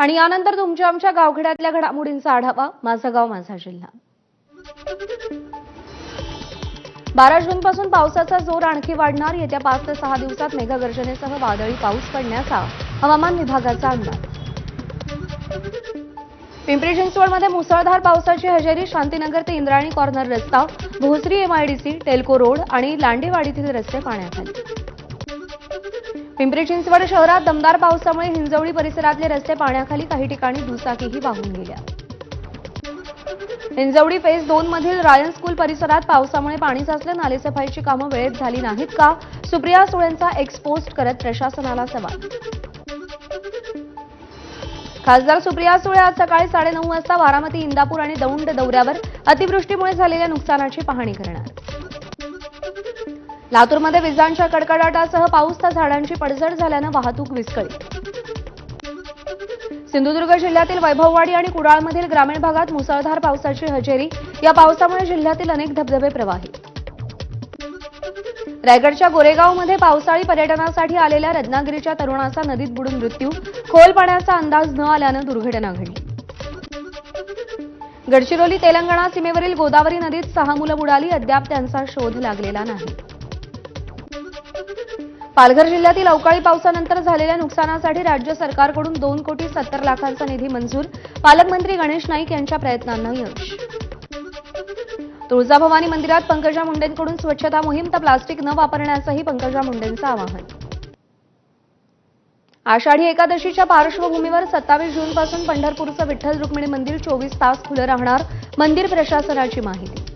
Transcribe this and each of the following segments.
आणि यानंतर तुमच्या आमच्या गावखेड्यातल्या घडामोडींचा आढावा माझं गाव माझा जिल्हा. बारा जूनपासून पावसाचा जोर आणखी वाढणार. येत्या पाच ते सहा दिवसात मेघगर्जनेसह वादळी पाऊस पडण्याचा हवामान विभागाचा अंदाज. पिंपरी चिंचवडमध्ये मुसळधार पावसाची हजेरी. शांतीनगर ते इंद्रायणी कॉर्नर रस्ता भोसरी एमआयडीसी टेल्को रोड आणि लांडेवाडीतील रस्ते पाण्याखाली. पिंपरी चिंचवड शहरात दमदार पावसामुळे हिंजवडी परिसरातले रस्ते पाण्याखाली काही ठिकाणी दुचाकीही वाहून गेल्या. हिंजवडी फेज दोन मधील रायन स्कूल परिसरात पावसामुळे पाणी साचलं नालेसफाईची कामं वेळेत झाली नाहीत का? सुप्रिया सुळेंचा एक्सपोस्ट करत प्रशासनाला सवाल. खासदार सुप्रिया सुळे आज सकाळी साडेनऊ वाजता बारामती इंदापूर आणि दौंड दौऱ्यावर अतिवृष्टीमुळे झालेल्या नुकसानाची पाहणी करणार. लातूरमध्ये विजांच्या कडकडाटासह पाऊस तर झाडांची पडझड झाल्यानं वाहतूक विस्कळीत. सिंधुदुर्ग जिल्ह्यातील वैभववाडी आणि कुडाळमधील ग्रामीण भागात मुसळधार पावसाची हजेरी. या पावसामुळे जिल्ह्यातील अनेक धबधबे प्रवाहित. रायगडच्या गोरेगावमध्ये पावसाळी पर्यटनासाठी आलेल्या रत्नागिरीच्या तरुणाचा नदीत बुडून मृत्यू. खोल पाण्याचा अंदाज न आल्यानं दुर्घटना घडली. गडचिरोली तेलंगणा सीमेवरील गोदावरी नदीत सहा मुलं बुडाली. अद्याप त्यांचा शोध लागलेला नाही. पालघर जिल्ह्यातील अवकाळी पावसानंतर झालेल्या नुकसानासाठी राज्य सरकारकडून दोन कोटी सत्तर लाखांचा निधी मंजूर. पालकमंत्री गणेश नाईक यांच्या प्रयत्नांना यश. तुळजाभवानी मंदिरात पंकजा मुंडेंकडून स्वच्छता मोहीम तर प्लास्टिक न वापरण्याचंही पंकजा मुंडेंचं आवाहन. आषाढी एकादशीच्या पार्श्वभूमीवर सत्तावीस जूनपासून पंढरपूरचं विठ्ठल रुक्मिणी मंदिर चोवीस तास खुलं राहणार मंदिर प्रशासनाची माहिती.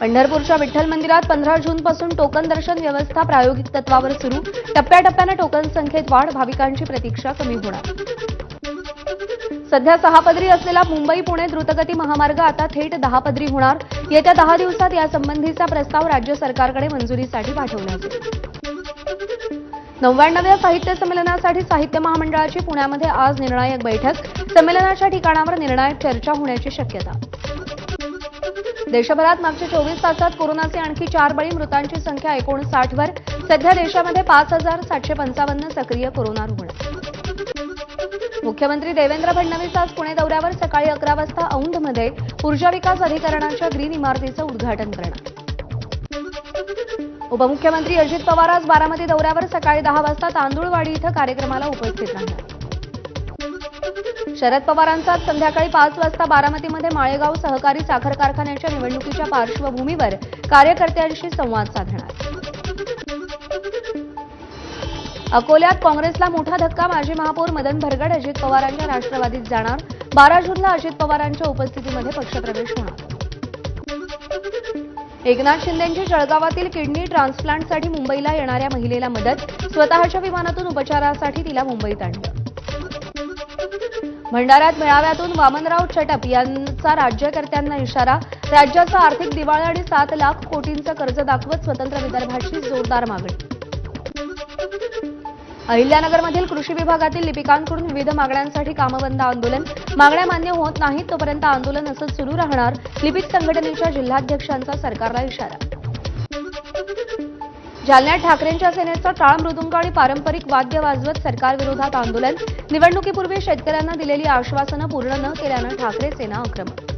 पंढरपूरच्या विठ्ठल मंदिरात पंधरा जूनपासून टोकन दर्शन व्यवस्था प्रायोगिक तत्वावर सुरू. टप्प्याटप्प्यानं टोकन संख्येत वाढ भाविकांची प्रतीक्षा कमी होणार. सध्या सहा पदरी असलेला मुंबई पुणे द्रुतगती महामार्ग आता थेट दहा पदरी होणार. येत्या दहा दिवसात यासंबंधीचा प्रस्ताव राज्य सरकारकडे मंजुरीसाठी पाठवण्यात येईल. नव्याण्णव्या साहित्य संमेलनासाठी साहित्य महामंडळाची पुण्यामध्ये आज निर्णायक बैठक. संमेलनाच्या ठिकाणावर निर्णायक चर्चा होण्याची शक्यता. देशभरात मागच्या चोवीस तासात कोरोनाचे आणखी चार बळी मृतांची संख्या एकोणसाठ वर. सध्या देशामध्ये पाच हजार सातशे पंचावन्न सक्रिय कोरोना रुग्ण. मुख्यमंत्री देवेंद्र फडणवीस आज पुणे दौऱ्यावर सकाळी अकरा वाजता औंधमध्ये ऊर्जा विकास अधिकरणाच्या ग्रीन इमारतीचं उद्घाटन करणार. उपमुख्यमंत्री अजित पवार आज बारामती दौऱ्यावर सकाळी दहा वाजता तांदूळवाडी इथं कार्यक्रमाला उपस्थित राहणार. शरद पवारांचा आज संध्याकाळी पाच वाजता बारामतीमध्ये माळेगाव सहकारी साखर कारखान्याच्या निवडणुकीच्या पार्श्वभूमीवर कार्यकर्त्यांशी संवाद साधणार. अकोल्यात काँग्रेसला मोठा धक्का माजी महापौर मदन भरगड अजित पवारांच्या राष्ट्रवादीत जाणार. बारा जूनला अजित पवारांच्या उपस्थितीमध्ये पक्षप्रवेश होणार. एकनाथ शिंदेंची जळगावातील किडनी ट्रान्सप्लांटसाठी मुंबईला येणाऱ्या महिलेला मदत. स्वतःच्या विमानातून उपचारासाठी तिला मुंबईत आणलं. भंडाऱ्यात मेळाव्यातून वामनराव चटप यांचा राज्यकर्त्यांना इशारा. राज्याचा आर्थिक दिवाळा आणि सात लाख कोटींचं कर्ज दाखवत स्वतंत्र विदर्भाची जोरदार मागणी. अहिल्यानगरमधील कृषी विभागातील लिपिकांकडून विविध मागण्यांसाठी कामबंद आंदोलन. मागण्या मान्य होत नाहीत तोपर्यंत आंदोलन असंच सुरू राहणार. लिपिक संघटनेच्या जिल्हाध्यक्षांचा सरकारला इशारा. जालन्यात ठाकरेंच्या सेनेचा टाळ मृदुंग आणि पारंपरिक वाद्य वाजवत सरकारविरोधात आंदोलन. निवडणुकीपूर्वी शेतकऱ्यांना दिलेली आश्वासनं पूर्ण न केल्यानं ठाकरे सेना आक्रमक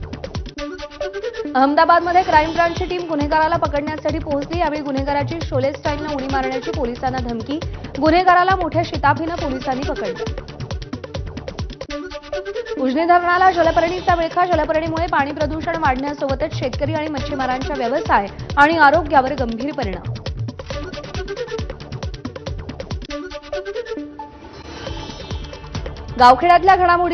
अहमदाबादमध्ये क्राईम ब्रांचची टीम गुन्हेगाराला पकडण्यासाठी पोहोचली यावेळी गुन्हेगाराची शोले स्टाईलनं उडी मारण्याची पोलिसांना धमकी. गुन्हेगाराला मोठ्या शिताफीनं पोलिसांनी पकडलं. उजनी धरणाला जलपर्णीचा विळखा जलपर्णीमुळे पाणी प्रदूषण वाढण्यासोबतच शेतकरी आणि मच्छीमारांच्या व्यवसाय आणि आरोग्यावर गंभीर परिणाम. गावखेड्यातल्या घडामोडी